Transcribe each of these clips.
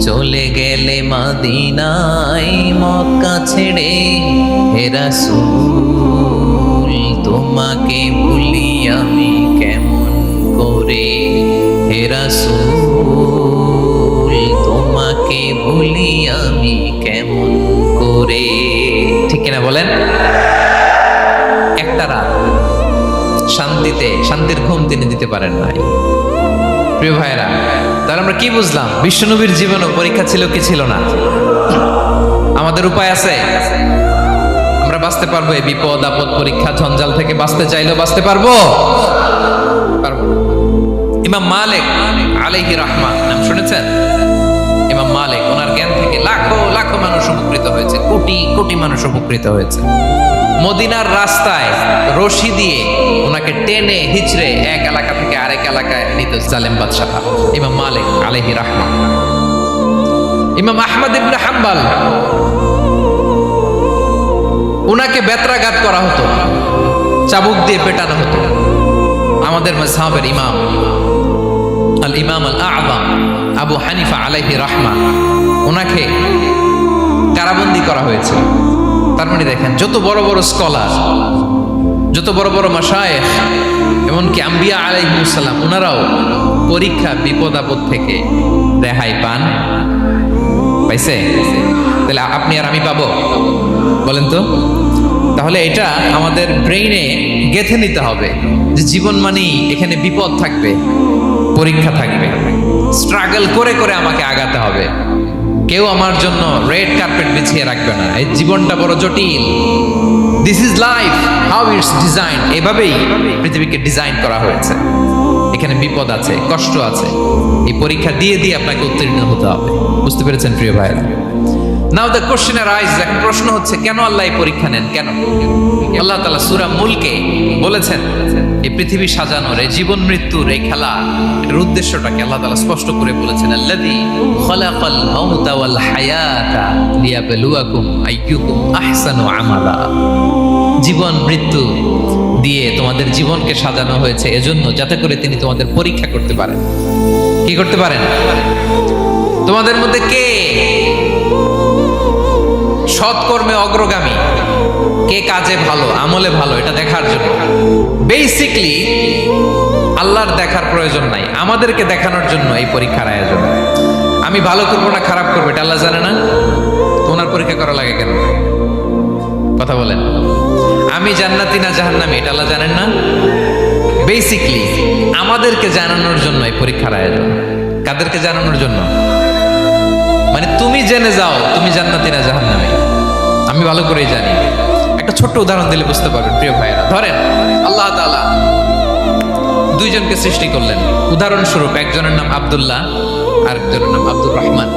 চলে গেলে মাদিনাই মক্কা ছেড়ে হেরাসুল তোমাকে ভুলি আমি কেমন করে? হেরাসুল তোমাকে ভুলি আমি কেমন করে? ঠিক কিনা বলেন? একটা রাত শান্তিতে, শান্তির ঘুম তিনি দিতে পারেন নাই। প্রিয় ভাইরা তাহলে আমরা কি বুঝলাম? বিশ্বনবীর জীবনও পরীক্ষা ছিল কি ছিল না? আমাদের উপায় আছে? আমরা বাঁচতে পারব এই বিপদ, আপদ পরীক্ষা, ঝঞ্ঝাল থেকে বাঁচতে চাইলেও বাঁচতে পারব? ইমাম মালিক আলাইহি রহমান নাম শুনেছেন? ইমাম মালিক, ওনার থেকে লাখো লাখো মানুষ উপকৃত হয়েছে, কোটি কোটি মানুষ উপকৃত হয়েছে। মদিনার রাস্তায় রশি দিয়ে ওনাকে টেনে, হিচড়ে এক এলাকা থেকে আরেক এলাকায় নিত জালেম বাদশাহ, ইমাম মালিক আলাইহি রাহমান ইমাম আহমদ ইবনে হাম্বাল ওনাকে বেত্রাঘাত করা হতো, চাবুক দিয়ে পেটানো হতো। আমাদের মাযহাবের ইমাম আল ইমাম আল আযম আবু হানিফা আলাইহি রাহমা, ওনাকে কারাবন্দি করা হয়েছে। তার মানে দেখেন, যত বড় বড় স্কলার যত বড় বড় মাসায়েখ এমনকি আম্বিয়া আলাইহিমুসাল্লাম ওনারাও পরীক্ষা বিপদ আপদ থেকে রেহাই পান। পাইছে? তাহলে আপনি আর আমি পাবো? বলেন তো? তাহলে এটা আমাদের ব্রেইনে গেথে নিতে হবে যে জীবন মানেই এখানে বিপদ থাকবে, পরীক্ষা থাকবে। স্ট্রাগল করে করে আমাকে আগাতে হবে। কেউ আমার জন্য রেড কার্পেট বিছিয়ে রাখবে না। এই জীবনটা বড় জটিল। This is life how it's design এভাবেই পৃথিবীকে ডিজাইন করা হয়েছে। এখানে বিপদ আছে, কষ্ট আছে। এই পরীক্ষা দিয়ে দিয়ে আপনাকে উত্তীর্ণ হতে হবে। বুঝতে পেরেছেন, প্রিয় ভাইরা নাও দ্য কোশ্চেন রাইজ এখন প্রশ্ন হচ্ছে, কেন আল্লাহ এই পরীক্ষা নেন? কেন? আল্লাহ তালা সুরা মুলকে বলেছেন, এই পৃথিবী সাজানোর, এই জীবন মৃত্যুর, এই খেলা, এটার উদ্দেশ্যটাকে আল্লাহ তালা স্পষ্ট করে বলেছেন, আল্লাযী খলাকাল মাউতা ওয়াল হায়াতা লিয়াবলুয়াকুম আইয়ুকুম আহসানু আমালা। জীবন, মৃত্যু দিয়ে তোমাদের জীবনকে সাজানো হয়েছে এজন্য যাতে করে তিনি তোমাদের পরীক্ষা করতে পারেন। কি করতে পারেন? তোমাদের মধ্যে কে? সৎকর্মে অগ্রগামী। কে কাজে ভালো, আমলে ভালো, এটা দেখার জন্য। বেসিকলি আল্লাহর দেখার প্রয়োজন নাই। আমাদেরকে দেখানোর জন্য এই পরীক্ষার আয়োজন। আমি ভালো করব না খারাপ করব, এটা আল্লাহ জানে না? তোমার পরীক্ষা করা লাগে কেন? কথা বলেন। আমি জান্নাতি না জাহান্নামি, এটা আল্লাহ জানেন না? বেসিকলি আমাদেরকে জানানোর জন্য এই পরীক্ষার আয়োজন। কাদেরকে জানানোর জন্য? মানে তুমি জেনে যাও, তুমি জান্নাতি না জাহান্নামী। আমি ভালো করেই জানি। একটা ছোট্ট উদাহরণ দিলে বুঝতে পারবেন, প্রিয় ভাইয়েরা। ধরেন, আল্লাহ তাআলা দুইজনকে সৃষ্টি করলেন। উদাহরণস্বরূপ একজনের নাম আব্দুল্লাহ আর একজনের নাম আব্দুর রহমান।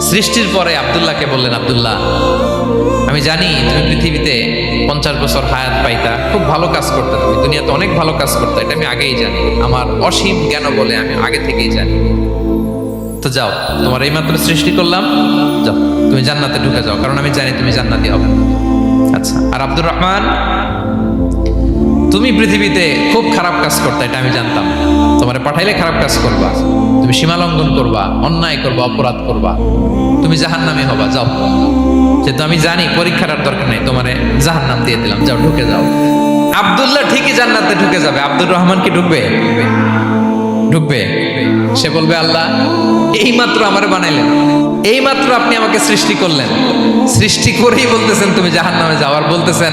সৃষ্টির পরে আব্দুল্লাহকে বললেন, আবদুল্লাহ, আমি জানি তুমি পৃথিবীতে পঞ্চাশ বছর হায়াত পাইতা, খুব ভালো কাজ করতে তুমি। দুনিয়াতে অনেক ভালো কাজ করতে, এটা আমি আগেই জানি। আমার অসীম জ্ঞান বলে আমি আগে থেকেই জানি। তো যাও। তোমার এই মাত্র সৃষ্টি করলাম। যাও, তুমি জান্নাতে ঢুকে যাও, কারণ আমি জানি তুমি জান্নাতি হবে। আচ্ছা আর আব্দুর রহমান, তুমি পৃথিবীতে খুব খারাপ কাজ করতে, এটা আমি জানতাম। তোমার পাঠাইলে খারাপ কাজ করবা। তুমি সীমা লঙ্ঘন করবা, অন্যায় করবা, অপরাধ করবা। তুমি জাহান্নামী হবা, যাও। যেহেতু আমি জানি পরীক্ষার দরকার নেই, তোমারে জাহান্নাম দিয়ে দিলাম। যাও, ঢুকে যাও। আব্দুল্লাহ ঠিকই জান্নাতে ঢুকে যাবে। আব্দুর রহমান কি ঢুকবে? ঢুকবে। সে বলবে, আল্লাহ এই মাত্র আমারে বানাইলেন। এই মাত্র আপনি আমাকে সৃষ্টি করলেন। সৃষ্টি করেই বলতেছেন তুমি জাহান নামে যাওয়ার বলতেছেন,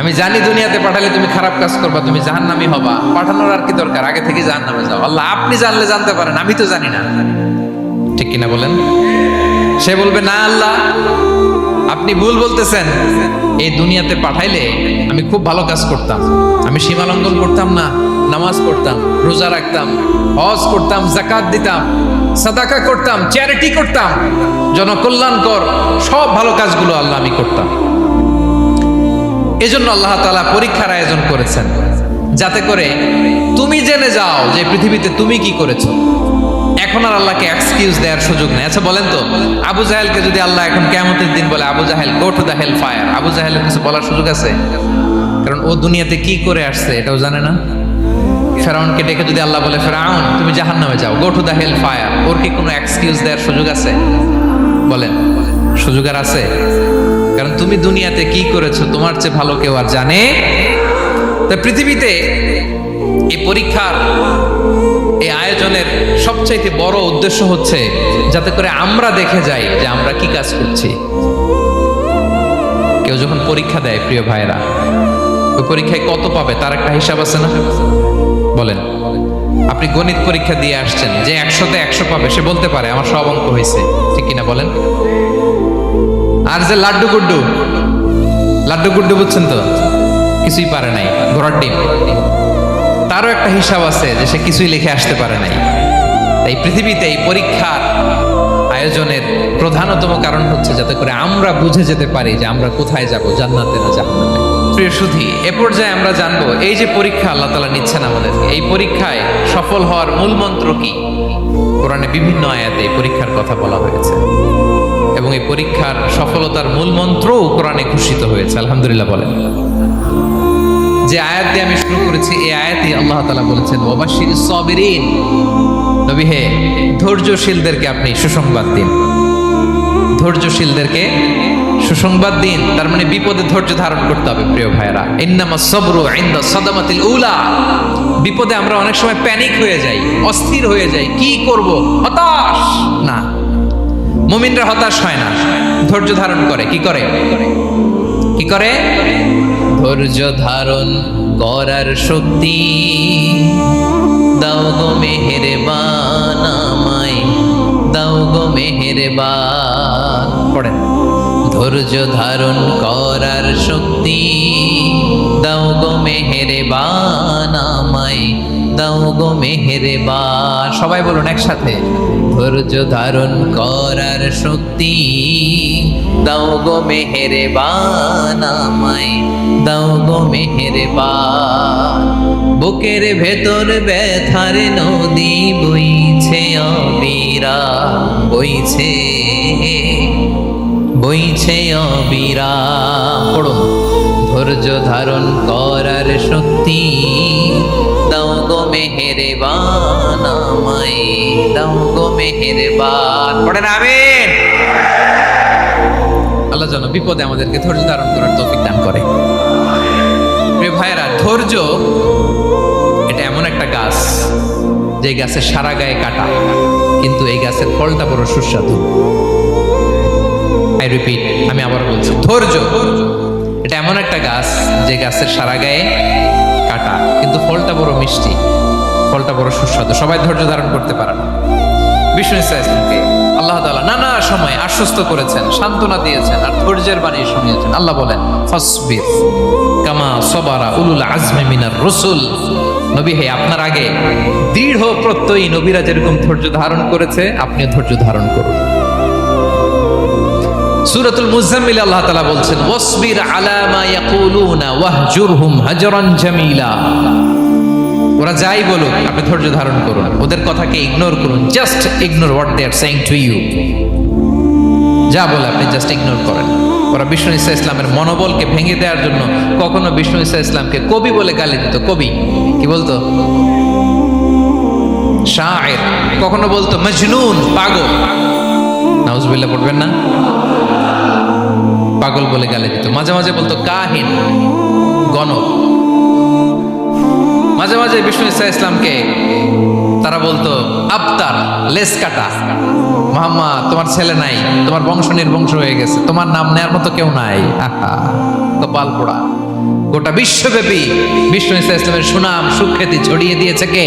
আমি জানি দুনিয়াতে পাঠালে তুমি খারাপ কাজ করবা, তুমি জাহান নামি হবা। পাঠানোর আর কি দরকার? আগে থেকে জাহান নামে যাও। আল্লাহ, আপনি জানলে জানতে পারেন, আমি তো জানি না। ঠিক কিনা বলেন? সে বলবে, না, আল্লাহ, আপনি ভুল বলতেছেন। এই দুনিয়াতে পাঠাইলে আমি খুব ভালো কাজ করতাম। আমি সীমা লঙ্ঘন করতাম না। নামাজ পড়তাম, রোজা রাখতাম, হজ করতাম জাকাত দিতাম, সাদাকা করতাম চ্যারিটি করতাম, জনকল্যাণকর সব ভালো কাজগুলো আল্লাহ আমি করতাম। এজন্য আল্লাহ তাআলা পরীক্ষার আয়োজন করেছেন, যাতে করে তুমি জেনে যাও যে পৃথিবীতে তুমি কি করেছ। এখন আর আল্লাহকে এক্সকিউজ দেওয়ার সুযোগ নেই। আচ্ছা বলেন তো, আবু জাহেলকে যদি আল্লাহ এখন কেমতের দিন বলে, Abu Jahl go to the hell fire Abu জাহেলের কিছু বলার সুযোগ আছে? কারণ ও দুনিয়াতে কি করে আসছে এটাও জানে না। ফেরাউনকে ডেকে যদি আল্লাহ বলে, ফেরাউন, তুমি জাহান নামে যাও go to the hell fire ওর কি কোনো এক্সকিউজ দেওয়ার সুযোগ আছে? বলেন। সুযোগ আর আছে? কারণ তুমি দুনিয়াতে কি করেছ, তোমার চেয়ে ভালো কেউ আর জানে? তা পৃথিবীতে এই পরীক্ষার, এই আয়োজনের সবচাইতে বড় উদ্দেশ্য হচ্ছে যাতে করে আমরা দেখে যাই যে আমরা কি কাজ করছি। কেউ যখন পরীক্ষা দেয়, প্রিয় ভাইরা ওই পরীক্ষায় কত পাবে, তার একটা হিসাব আছে না? বলেন, আপনি গণিত পরীক্ষা দিয়ে আসছেন, যে একশোতে একশো পাবে, সে বলতে পারে, আমার সব অঙ্ক হয়েছে, ঠিক কিনা বলেন? আর যে লাড্ডু গুড্ডু লাড্ডু গুড্ডু বুঝছেন তো? কিছুই পারে নাই, ঘোড়ার ডিম। তারও একটা হিসাব আছে যে সে কিছুই লিখে আসতে পারে নাই। তাই পৃথিবীতে এই পরীক্ষার আয়োজনের প্রধানতম কারণ হচ্ছে যাতে করে আমরা বুঝে যেতে পারি যে আমরা কোথায় যাব, জান্নাতে না জাহান্নামে। প্রিয় সুধী, এ পর্যায়ে আমরা জানব, এই যে পরীক্ষা আল্লাহ তালা নিচ্ছেন আমাদেরকে, এই পরীক্ষায় সফল হওয়ার মূল মন্ত্র কি? কোরআনে বিভিন্ন আয়াতে এই পরীক্ষার কথা বলা হয়েছে। এবং এই পরীক্ষার সফলতার মূল মন্ত্রও কোরআনে ঘোষিত হয়েছে, আলহামদুলিল্লাহ বলেন। যে আয়াত দিয়ে আমি শুরু করেছি, এই আয়াতে আল্লাহ তালা বলেছেন ওবাশির সবিরিন। নবী হে, ধৈর্যশীলদেরকে আপনি সুসংবাদ দিন। ধৈর্যশীলদেরকে সুসংবাদ দিন, তার মানে বিপদে ধৈর্য ধারণ করতে হবে, প্রিয় ভাইরা ইন্নামা সবরু ইন্দা সাদামাতিল উলা। বিপদে আমরা অনেক সময় প্যানিক হয়ে যাই, অস্থির হয়ে যাই, কি করব? হতাশ? না। মুমিনরা হতাশ হয় না। ধৈর্য ধারণ করে, কি করে? কি করে? ধৈর্য ধারণ করার শক্তি। দাও গো মেহেরে বানামাই দাও গো মেহেরে বান পড়েন। ধৈর্য ধারণ করার শক্তি। দাও গো মেহেরে বানামাই দাও গো মেহেরে বান সবাই বলুন একসাথে। ধৈর্য ধারণ করার শক্তি। দাও গো মেহেরে বানামাই দাও গো মেহেরে বান বুকের ভেতর ব্যথার নদী বইছে অবিরা বইছে বইছে অবিরা। পড়ুন ধৈর্য ধারণ করার শক্তি দাও গো মেহেরে বানামাই দাও গো মেহেরে বান পড়েন, আমিন। আল্লাহ যেন বিপদে আমাদেরকে ধৈর্য ধারণ করার তৌফিক দান করে। ভাইয়েরা, ধৈর্য, এটা এমন একটা গাছ, যে গাছের সারা গায়ে কাটা। কিন্তু এই গাছের ফলটা বড় সুস্বাদু। আই রিপিট আমি আবার বলছি, ধৈর্য। এটা এমন একটা গাছ, যে গাছের সারা গায়ে কাটা, কিন্তু ফলটা বড় মিষ্টি, ফলটা বড় সুস্বাদু। সবাই ধৈর্য ধারণ করতে পারে না। বিষ্ণু ইসলামকে আল্লাহ তাআলা নানা সময় আশ্বস্ত করেছেন, সান্ত্বনা দিয়েছেন, আর ধৈর্যের বাণী শুনিয়েছেন। আল্লাহ বলেন, ফসবির কামা সবারা উলুল আজমে মিনার রসুল। নবী, হে, আপনার আগে দৃঢ় প্রত্যয়ী নবীরা যেরকম ধৈর্য ধারণ করেছে, আপনিও ধৈর্য ধারণ করুন। সূরাতুল মুজাম্মিল আল্লাহ তাআলা বলছেন, ওয়াসবির আলা মা ইয়াকুলুনা ওয়াহজুরহুম হাজরান জামিলা। ওরা যাই বলুক, আপনি ধৈর্য ধারণ করুন। ওদের কথাকে ইগনোর করুন just ignore what they are saying to you যা বলে আপনি জাস্ট ইগনোর করেন। ওরা বিষ্ণু ইসা ইসলামের মনোবলকে ভেঙে দেওয়ার জন্য কখনো বিষ্ণু ইসা ইসলামকে কবি বলে গালি দিত। কবি? কি বলতো? শায়ের। কখনো বলতো, মজনুন, পাগল। নাউজুবিল্লাহ, পড়বেন না? পাগল বলে গালি দিত। মাঝে মাঝে বলতো, কাহিন, গণক। মাঝে মাঝে বিষ্ণু ইসা ইসলামকে তারা বলতো, আবতার লেস কাটা। মোহাম্মদ তোমার ছেলে নাই, তোমার বংশ নির্বংশ হয়ে গেছে, তোমার নাম নেয়ার মতো কেউ নাই। আহা কপাল পোড়া গোটা বিশ্বব্যাপী বিষ্ণু ইসা ইসলামের সুনাম, সুখ্যাতি ছড়িয়ে দিয়েছে কে?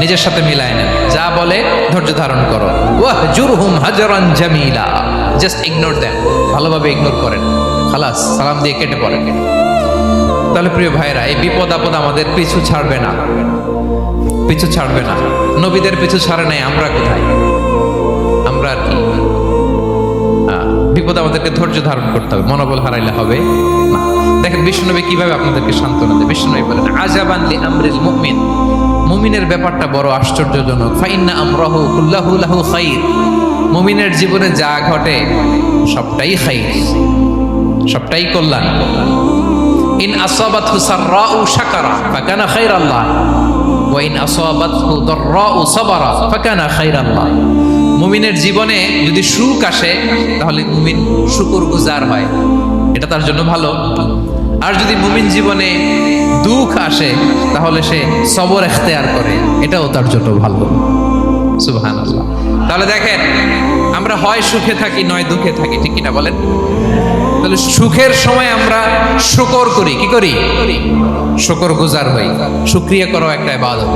নিজের সাথে মিলায় নেন যা বলে ধৈর্য ধারণ করো। ওয়াহ জুরহুম হাজারান জামিলা। জাস্ট ইগনোর দেন ভালোভাবে ইগনোর করেন। খালাস, সালাম দিয়ে কেটে পড়েন তাহলে প্রিয় ভাইরা এই বিপদ আপদ আমাদের পিছু ছাড়বে না। পিছু ছাড়বে না। নবীদের পিছু ছাড়ে নাই, আমরা কোথায়? আমরা আর কি? বিপদ আমাদেরকে ধৈর্য ধারণ করতে হবে, মনোবল হারাইলে হবে না। দেখেন, বিষ্ণুনবী কীভাবে আপনাদেরকে সান্ত্বনা দেয়? বিষ্ণুনবী বলেন আজাবান লি আমরিল মুমিন। মুমিনের ব্যাপারটা বড় আশ্চর্যজনক। ফাইন্না আমরাহু কুল্লাহু লাহু খাইর। মুমিনের জীবনে যা ঘটে, সবটাই খাইর। সবটাই কল্যাণ। ইন আসাবাতহু সাররাউ শাকারা, ফাকানা খাইরাল্লাহ। ওয়া ইন আসাবাতহু দাররাউ সাবারা, ফাকানা খাইরাল্লাহ। মুমিনের জীবনে যদি সুখ আসে, তাহলে মুমিন শুকরগুজার হয়। এটা তার জন্য ভালো। আর যদি মুমিন জীবনে দুঃখ আসে, তাহলে সে সবর এখতেয়ার করে। এটাও তার জন্য ভালো। সুবহানাল্লাহ। তাহলে দেখেন, আমরা হয় সুখে থাকি, নয় দুঃখে থাকি, ঠিক কিনা বলেন? তাহলে সুখের সময় আমরা শুকর করি, কি করি? শুকর গুজার হই। শুক্রিয়া করাও একটা ইবাদত।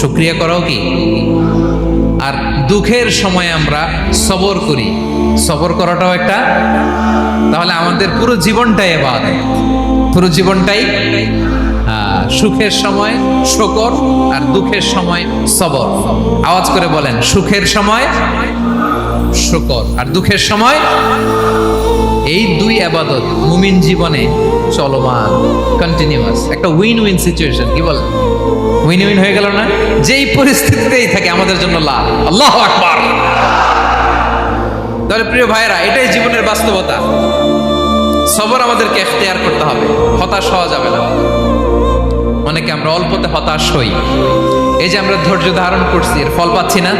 শুক্রিয়া করাও কি? আর দুঃখের সময় আমরা সবর করি। সবর করাটাও একটা, তাহলে আমাদের পুরো জীবনটাই এবাদত। পুরো জীবনটাই সুখের সময় শকর আর দুঃখের সময় সবর। আওয়াজ করে বলেন, সুখের সময় শকর আর দুঃখের সময় এই দুই আবাদত মুমিন জীবনে চলমান কন্টিনিউয়াস একটা উইন উইন সিচুয়েশন কি বলেন? উইন উইন হয়ে গেল না? যেই পরিস্থিতিতেই থাকে, আমাদের জন্য লাভ আল্লাহ আকবার। তাহলে প্রিয় ভাইরা এটাই জীবনের বাস্তবতা। সবর আমাদেরকে এখতিয়ার করতে হবে। হতাশ হওয়া যাবে না। অনেকে আমরা অল্পতে হতাশ হই। এই যে আমরা ধৈর্য ধারণ করছি, এর ফল পাচ্ছি না।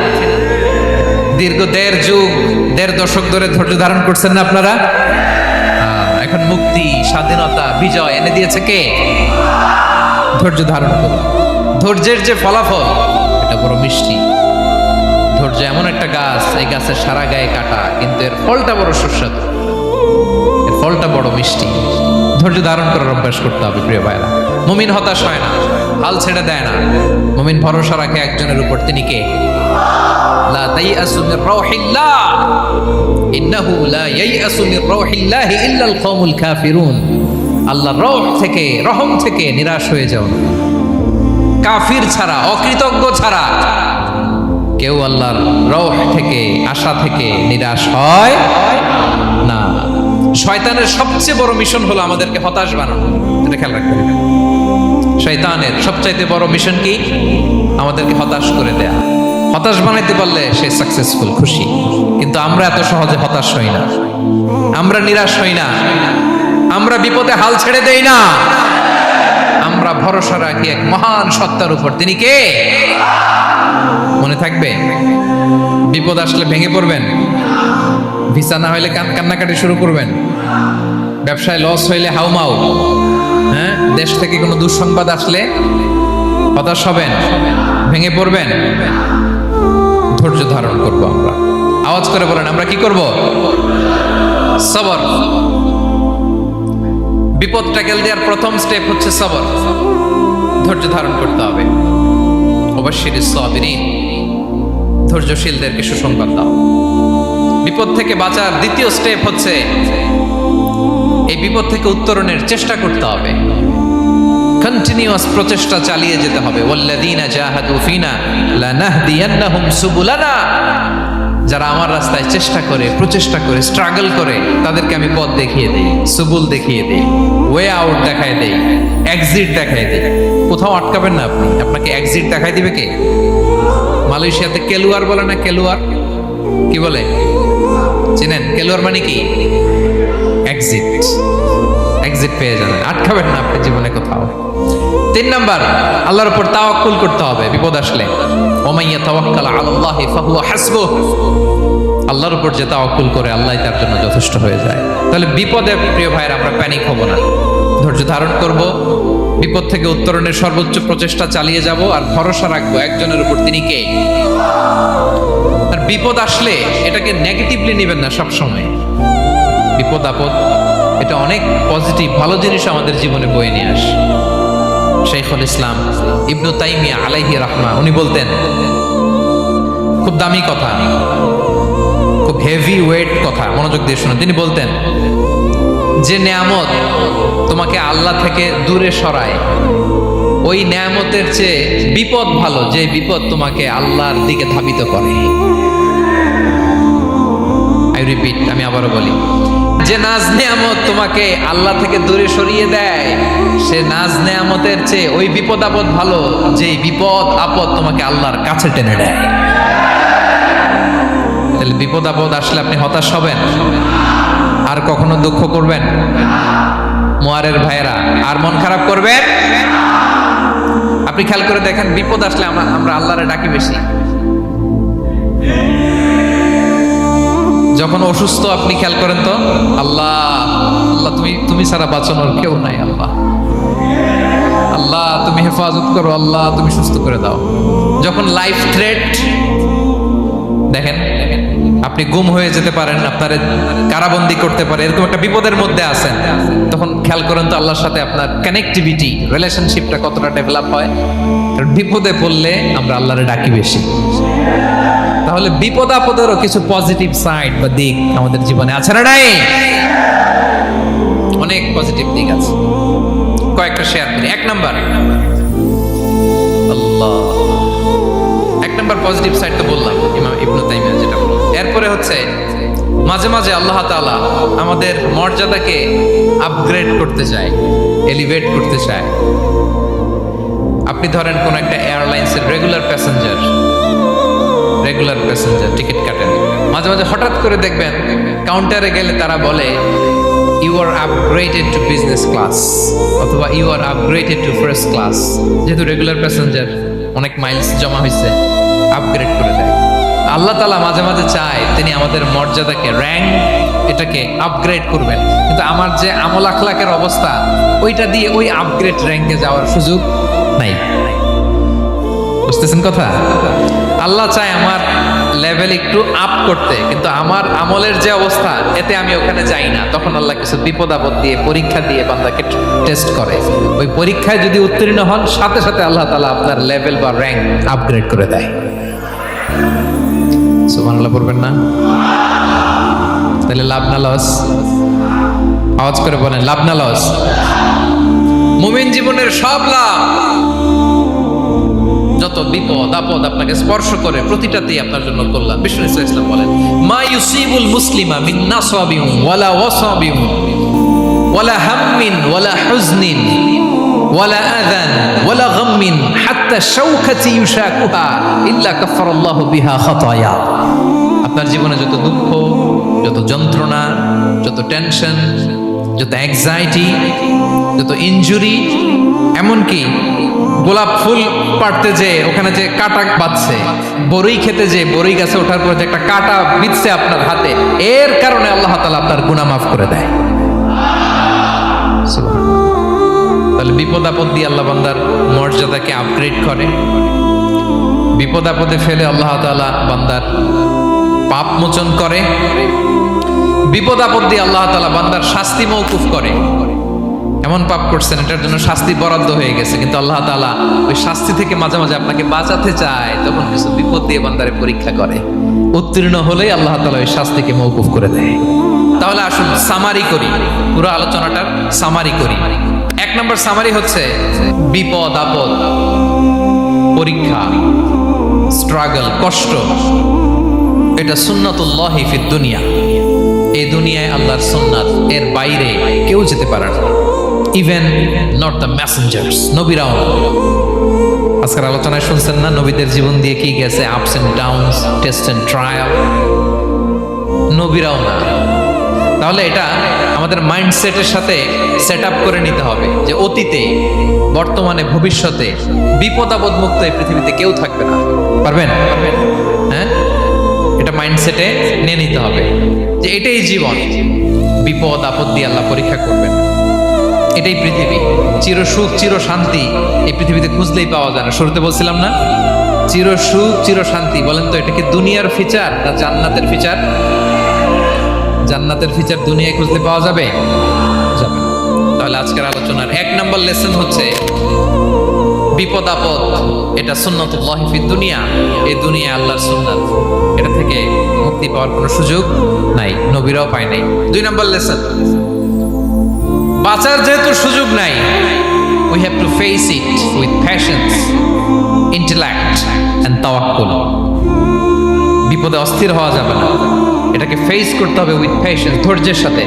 দীর্ঘ দেড় যুগ, দেড় দশক ধরে ধৈর্য ধারণ করছেন না আপনারা? এখন মুক্তি, স্বাধীনতা, বিজয় এনে দিয়েছে কে? ধৈর্য ধারণ করুন। ধৈর্যের যে ফলাফল, এটা বড় মিষ্টি। ধৈর্য এমন একটা গাছ, এই গাছের সারা গায়ে কাটা, কিন্তু এর ফলটা বড় সুস্বাদু। এর ফলটা বড় মিষ্টি। ধৈর্য ধারণ করার অভ্যাস করতে হবে, প্রিয় ভাইরা মুমিন হতাশ হয় না, হাল ছেড়ে দেয় না। মুমিন ভরসা রাখে একজনের উপর, তিনি কে? লা লা আল্লাহ রহম থেকে রহম থেকে নিরাশ হয়ে যাও কাফির ছাড়া, অকৃতজ্ঞ ছাড়া কেউ আল্লাহর রহ থেকে, আশা থেকে নিরাশ হয় না। শয়তানের সবচেয়ে বড় মিশন হলো আমাদেরকে হতাশ বানানো। এটা খেয়াল রাখতে হবে শয়তানের সবচাইতে বড় মিশন কি? আমাদেরকে হতাশ করে দেয়া। হতাশ বানাইতে পারলে সে সাকসেসফুল খুশি। কিন্তু আমরা এত সহজে হতাশ হই না। আমরা নিরাশ হই না। আমরা বিপদে হাল ছেড়ে দেই না। ভরসা রাখি এক মহান সত্তার উপর। তিনি কে? মনে থাকবে? বিপদ আসলে ভেঙে পড়বেন। ভিসা না হইলে কান- কান্নাকাটি শুরু করবেন। ব্যবসায় লস হইলে হাউমাউ হ্যাঁ? দেশ থেকে কোনো দুঃসংবাদ আসলে হতাশ হবেন, ভেঙে পড়বেন। ধৈর্য ধারণ করব আমরা। আওয়াজ করে বলেন, আমরা কি করব? সবর। বিপদ ট্যাকেল দেওয়ার প্রথম স্টেপ হচ্ছে সবর। ধৈর্য ধারণ করতে হবে। অবশ্যই সাবিরিন, ধৈর্যশীলদেরকে সুসংবাদ দাও। বিপদ থেকে বাঁচার দ্বিতীয় স্টেপ হচ্ছে, এই বিপদ থেকে উত্তরণের চেষ্টা করতে হবে। কন্টিনিউয়াস প্রচেষ্টা চালিয়ে যেতে হবে। ওয়াল্লাযীনা জাহাদু ফিনা লানাহদিয়ান্নাহুম সুবুলানা। যারা আমার রাস্তায় চেষ্টা করে, প্রচেষ্টা করে স্ট্রাগল করে, তাদেরকে আমি পথ দেখিয়ে দেই, সুবুল দেখিয়ে দেই ওয়ে আউট দেখায় দেই এক্সিট দেখায় দেই। কোথাও আটকাবেন না আপনি। আপনাকে এক্সিট দেখায় দিবে কে? মালয়েশিয়াতে কেলুয়ার বলে না কেলুয়ার? কি বলে? চিনেন? কেলুয়ার মানে কি? এক্সিট এক্সিট পেয়ে যাবেন। আটকাবেন না আপনি জীবনে কোথাও। তিন নাম্বার, আল্লাহর উপর তাওয়াক্কুল করতে হবে, বিপদ আসলে। ওমাইয়া তাওয়াক্কাল আলাল্লাহি ফাহুয়া হাসবুহ। আল্লাহর উপর যে তাওয়াক্কুল করে, আল্লাহ তার জন্য যথেষ্ট হয়ে যায়। তাহলে বিপদে, প্রিয় ভাইয়ের, আমরা প্যানিক হব না। ধৈর্য ধারণ করব। বিপদ থেকে উত্তরণের সর্বোচ্চ প্রচেষ্টা চালিয়ে যাব, আর ভরসা রাখব একজনের উপর তিনি কে? আর বিপদ আসলে এটাকে নেগেটিভলি নেবেন না সব সময় বিপদ আপদ, এটা অনেক পজিটিভ ভালো জিনিস আমাদের জীবনে বয়ে নিয়ে আসে। শেখুল ইসলাম ইবনু তাইমিয়া আলাইহি রাহমা উনি বলতেন, খুব দামি কথা, খুব হেভি ওয়েট কথা, মনোযোগ দিয়ে শুনুন। তিনি বলতেন, যে নেয়ামত তোমাকে আল্লাহ থেকে দূরে সরায়, ওই নেয়ামতের চেয়ে বিপদ ভালো, যে বিপদ তোমাকে আল্লাহর দিকে ধাবিত করে। আই রিপিট আমি আবারও বলি যে নাজ নেয়ামত তোমাকে আল্লাহ থেকে দূরে সরিয়ে দেয়, সে নাজ নেয়ামতের চেয়ে ওই বিপদ আপদ ভালো যে বিপদ আপদ তোমাকে আল্লাহর কাছে টেনে দেয়। তাহলে বিপদ আপদ আসলে আপনি হতাশ হবেন, আর কখনো দুঃখ করবেন মোয়ারের ভাইয়েরা, আর মন খারাপ করবেন আপনি খেয়াল করে দেখেন, বিপদ আসলে আমরা আমরা আল্লাহরে ডাকি বেশি। যখন অসুস্থ, আপনি খেয়াল করেন তো? আল্লাহ আল্লাহ, তুমি তুমি ছাড়া বাঁচানোর কেউ নাই, আল্লাহ। আল্লাহ, তুমি হেফাজত করো, আল্লাহ, তুমি সুস্থ করে দাও। যখন লাইফ থ্রেট দেখেন, আপনি গুম হয়ে যেতে পারেন, আপনার কারাবন্দি করতে পারে, এরকম একটা বিপদের মধ্যে আছেন, তখন খেয়াল করেন তো আল্লাহর সাথে আপনার কানেক্টিভিটি রিলেশনশিপটা কতটা ডেভেলপ হয়। কারণ বিপদে পড়লে আমরা আল্লাহরে ডাকি বেশি। তাহলে বিপদ আপদেরও কিছু পজিটিভ সাইড বা দিক আমাদের জীবনে আছে না নাই? অনেক পজিটিভ দিক আছে। কয়েকটা শেয়ার করি। এক নাম্বার আল্লাহ। এক নাম্বার পজিটিভ সাইড তো বললাম, ইমাম ইবনু তাইমিয়া যেটা বললাম এরপরে হচ্ছে, মাঝে মাঝে আল্লাহ তাআলা আমাদের মর্যাদাকে আপগ্রেড করতে চায় এলিভেট করতে চায়। আপনি ধরেন কোন একটা এয়ারলাইন্সের regular passenger regular passenger ticket কাটেন। মাঝে মাঝে হঠাৎ করে দেখবেন কাউন্টারে গেলে তারা বলে you are upgraded to business class অথবা you are upgraded to first class যেহেতু রেগুলার প্যাসেঞ্জার অনেক মাইলস জমা হয়েছে আপগ্রেড করে দেয়। আল্লাহ তালা মাঝে মাঝে চায়, তিনি আমাদের মর্যাদাকে র্যাঙ্ক এটাকে আপগ্রেড করবেন। কিন্তু আমার যে আমল আখলাকের অবস্থা, ওইটা দিয়ে ওই আপগ্রেড র্যাঙ্কে যাওয়ার সুযোগ নাই। বুঝতেছেন কথা? আল্লাহ চায় আমার লেভেল একটু আপ করতে, কিন্তু আমার আমলের যে অবস্থা, এতে আমি ওখানে যাই না। তখন আল্লাহ কিছু বিপদ আপদ দিয়ে, পরীক্ষা দিয়ে বান্দাকে টেস্ট করে। ওই পরীক্ষায় যদি উত্তীর্ণ হন, সাথে সাথে আল্লাহ তালা আপনার লেভেল বা র্যাঙ্ক আপগ্রেড করে দেয়। সুমান আল্লাহ পড়বেন না? তাহলে লাভ না লস আওয়াজ করে বলেন, লাভ না লস মুমিন জীবনের সব লাভ। যত বিপদ আপদ আপনাকে স্পর্শ করে, প্রতিটাতেই আপনার জন্য কল্যাণ। বিষ্ণু ইসলাম বলেন, মা ইউসিবুল মুসলিমা মিন নাসাবিন ওয়ালা ওয়াসাবিন, ওয়ালা হাম্মিন ওয়ালা হুজনিন, ওয়ালা আযান ওয়ালা গাম্মিন, হাত্তা শাওকাতি ইউশাকুহা ইল্লা কাফারাল্লাহু বিহা খাতায়া। আপনার জীবনে যত দুঃখ, যত যন্ত্রণা, যত টেনশন, যত অ্যাংজাইটি যত ইনজুরি এমনকি গোলাপ ফুল পাড়তে যে ওখানে যে কাটা বাঁধছে বড়ই খেতে যে বড়ই গাছে ওঠার পর যে একটা কাটা বিচ্ছে আপনার হাতে, এর কারণে আল্লাহ তালা আপনার গুণা মাফ করে দেয়। তাহলে বিপদ আপদ দিয়ে আল্লাহ বান্দার মর্যাদাকে আপগ্রেড করে। বিপদ আপদে ফেলে আল্লাহ তাআলা বান্দার পাপ মোচন করে। বিপদ আপদ দিয়ে আল্লাহ তাআলা বান্দার শাস্তি মৌকুফ করে। এমন পাপ করছেন, এটার জন্য শাস্তি বরাদ্দ হয়ে গেছে। কিন্তু আল্লাহ তাআলা ওই শাস্তি থেকে মাঝে মাঝে আপনাকে বাঁচাতে চায়, তখন কিছু বিপদ দিয়ে বান্দারে পরীক্ষা করে। উত্তীর্ণ হলেই আল্লাহ তাআলা ওই শাস্তিকে মৌকুফ করে দেয়। তাহলে আসুন সামারি করি। পুরো আলোচনাটার সামারি করি। এক নম্বর সামারি হচ্ছে বিপদ, আপদ, পরীক্ষা স্ট্রাগল কষ্ট। এটা সুন্নাতুল্লাহ ফিদ দুনিয়া। এই দুনিয়ায় আল্লাহর সুন্নাত, এর বাইরে কেউ যেতে পারে না। ইভেন নট দ্য মেসেঞ্জার্স নবীরাও। আজকের আলোচনায় শুনছেন না, নবীদের জীবন দিয়ে কি গেছে ups and downs test and trial নবীরাও না। তাহলে এটা আমাদের মাইন্ডসেটের সাথে সেট আপ করে নিতে হবে যে অতীতে, বর্তমানে, ভবিষ্যতে বিপদ আপদ মুক্ত এই পৃথিবীতে কেউ থাকবে না। পারবেন? হ্যাঁ? এটা মাইন্ডসেটে নিয়ে নিতে হবে যে এটাই জীবন। বিপদ, আপদ দিয়ে আল্লাহ পরীক্ষা করবেন। এটাই পৃথিবী। চির সুখ, চির শান্তি এই পৃথিবীতে খুঁজলেই পাওয়া যায় না। শুরুতে বলছিলাম না? চির সুখ, চির শান্তি। বলেন তো, এটা কি দুনিয়ার ফিচার না জান্নাতের ফিচার? জান্নাতের ফিচার দুনিয়ায় খুঁজলে পাওয়া যাবে? যাবে। তাহলে আজকের আলোচনার এক নম্বর লেসন হচ্ছে, বিপদ আপদ, এটা সুন্নতুল্লাহ ফি দুনিয়া এই দুনিয়া আল্লাহর সুন্নাত। এটা থেকে মুক্তি পাওয়ার কোনো সুযোগ নাই, নবীরাও পায় নাই। দুই নম্বর লেসন। বাঁচার যেহেতু সুযোগ নাই we have to face it with passions intellect and তাওয়াক্কুল বিপদে অস্থির হওয়া যাবে না। এটাকে ফেস করতে হবে উইথ পেশেন্স ধৈর্যের সাথে।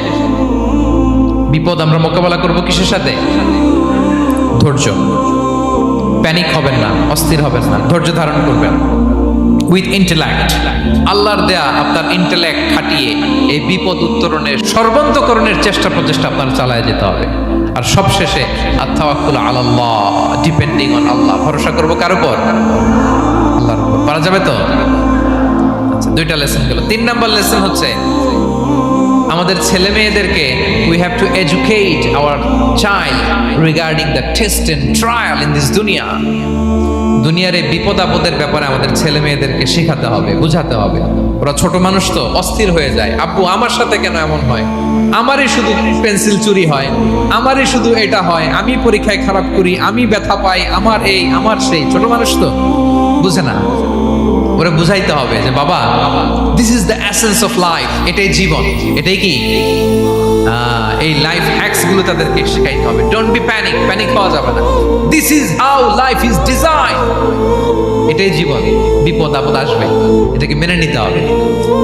বিপদ আমরা মোকাবেলা করব কিসের সাথে? ধৈর্য। প্যানিক হবেন না, অস্থির হবেন না, ধৈর্য ধারণ করবেন। উইথ ইন্টেলেক্ট আল্লাহর দেয়া আপনার ইন্টেলেক্ট খাটিয়ে এই বিপদ উত্তরণের সর্বান্তকরণের চেষ্টা প্রচেষ্টা আপনার চালায় যেতে হবে। আর সবশেষে আত্মাওয়াক্কুল আল্লাহ ডিপেন্ডিং অন আল্লাহ। ভরসা করব কার উপর? আল্লাহর উপর। পারা যাবে তো? আচ্ছা দুইটা লেসন গেল। তিন নাম্বার লেসন হচ্ছে, আমাদের ছেলে মেয়েদেরকে we have to educate our child regarding the test and trial in this দুনিয়া দুনিয়ার এই বিপদ আপদের ব্যাপারে আমাদের ছেলে মেয়েদেরকে শেখাতে হবে, বুঝাতে হবে। ওরা ছোট মানুষ তো, অস্থির হয়ে যায়। আপু, আমার সাথে কেন এমন হয়? আমারই শুধু পেন্সিল চুরি হয়, আমারই শুধু এটা হয়, আমি পরীক্ষায় খারাপ করি, আমি ব্যথা পাই, আমার এই, আমার সেই। ছোট মানুষ তো, বুঝে না? ওরা বুঝাইতে হবে যে, বাবা this is the essence of life এটাই জীবন, এটাই কি? এই লাইফ হ্যাক্সগুলো তাদেরকে শেখাইতে হবে। ডোন্ট বি প্যানিক প্যানিক পাওয়া যাবে না। This is how life is design এটাই জীবন, বিপদ, আপদ আসবে, এটাকে মেনে নিতে হবে।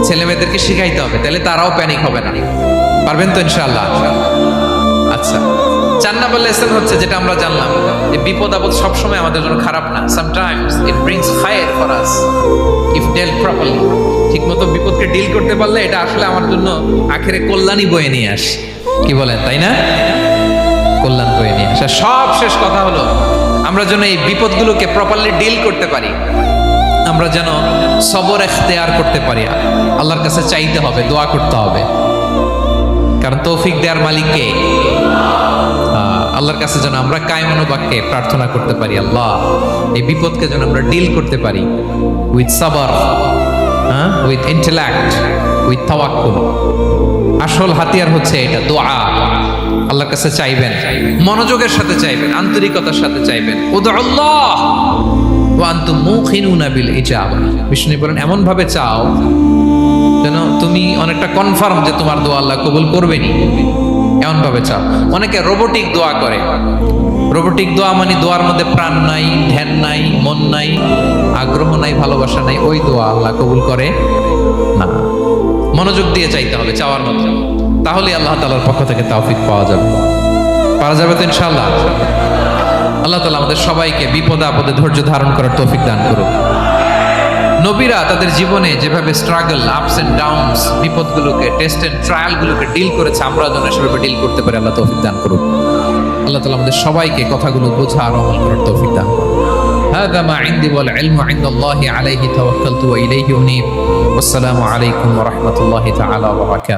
ছেলে মেয়েদেরকে শিখাইতে হবে, তাহলে তারাও প্যানিক হবে না। পারবেন তো ইনশাআল্লাহ? আচ্ছা। চার লেসন হচ্ছে যেটা আমরা জানলাম, যে বিপদ আপদ সবসময় আমাদের জন্য খারাপ না। Sometimes it brings for us if dealt properly ঠিকমতো বিপদকে ডিল করতে পারলে এটা আসলে আমার জন্য আখেরে কল্যাণই বয়ে নিয়ে আসে। কি বলেন তাই না? কল্যাণ বয়ে নিয়ে আসে। সব শেষ কথা হলো, আমরা যেন এই বিপদগুলোকে প্রপারলি ডিল করতে পারি। আমরা যেন সবর এখতেয়ার করতে পারি। আল্লাহর কাছে চাইতে হবে, দোয়া করতে হবে। কারণ তৌফিক দেওয়ার মালিককে আল্লাহর কাছে যেন আমরা কায়মনোবাক্যে প্রার্থনা করতে পারি, আল্লাহ। এই বিপদকে যেন আমরা ডিল করতে পারি উইথ সাবার হ্যাঁ? উইথ ইন্টেলেক্ট উইথ তাওয়াক্কুল আসল হাতিয়ার হচ্ছে এটা, দোয়া। আল্লাহর কাছে চাইবেন, মনোযোগের সাথে চাইবেন, আন্তরিকতার সাথে চাইবেন। উদুল্লাহ ওয়া আনতুম মুখিনুনা বিল ইজাবা। বিষ্ণু বলেন এমন ভাবে চাও যেন তুমি অনেকটা কনফার্ম যে তোমার দোয়া আল্লাহ কবুল করবেনি এমন ভাবে চাও অনেকে রোবোটিক দোয়া করে। রোবোটিক দোয়া মানে দোয়ার মধ্যে প্রাণ নাই, ধ্যান নাই, মন নাই, আগ্রহ নাই, ভালোবাসা নাই, ওই দোয়া আল্লাহ কবুল করে না। মনোযোগ দিয়ে চাইতে হবে চাওয়ার মতো। তাহলে আল্লাহ তালার পক্ষ থেকে তাওফিক পাওয়া যাবে। পাওয়া যাবে তো ইনশাআল্লাহ। আল্লাহ তালা আমাদের সবাইকে বিপদে আপদে ধৈর্য ধারণ করার তৌফিক দান করুক। নবীরা তাদের জীবনে যেভাবে স্ট্রাগল আপস এন্ড ডাউনস বিপদগুলোকে টেস্ট এন্ড ট্রায়ালগুলোকে ডিল করেছে আমরা যেন সেভাবে ডিল করতে পারি আল্লাহ তৌফিক দান করুক আল্লাহ তালা আমাদের সবাইকে কথাগুলো বোঝা আর আমল করার তৌফিক দান করুন। هذا ما عندي والعلم عند الله عليه توكلت وإليه أنيب والسلام عليكم ورحمة الله تعالى وبركاته